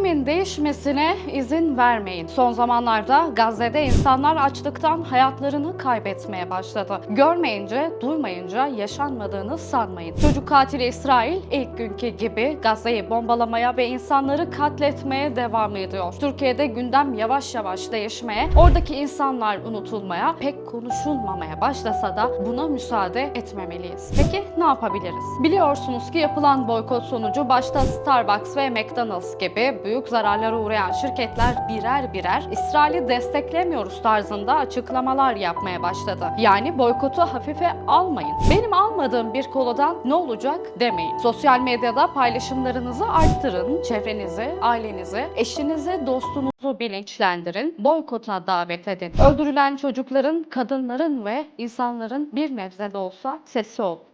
Sistemin değişmesine izin vermeyin. Son zamanlarda Gazze'de insanlar açlıktan hayatlarını kaybetmeye başladı. Görmeyince, duymayınca yaşanmadığını sanmayın. Çocuk katili İsrail ilk günkü gibi Gazze'yi bombalamaya ve insanları katletmeye devam ediyor. Türkiye'de gündem yavaş yavaş değişmeye, oradaki insanlar unutulmaya, pek konuşulmamaya başlasa da buna müsaade etmemeliyiz. Peki ne yapabiliriz? Biliyorsunuz ki yapılan boykot sonucu başta Starbucks ve McDonald's gibi büyük zararlara uğrayan şirketler birer birer İsrail'i desteklemiyoruz tarzında açıklamalar yapmaya başladı. Yani boykotu hafife almayın. Benim almadığım bir koladan ne olacak demeyin. Sosyal medyada paylaşımlarınızı arttırın, çevrenizi, ailenizi, eşinizi, dostunuzu bilinçlendirin, boykota davet edin. Öldürülen çocukların, kadınların ve insanların bir nebze de olsa sesi olun.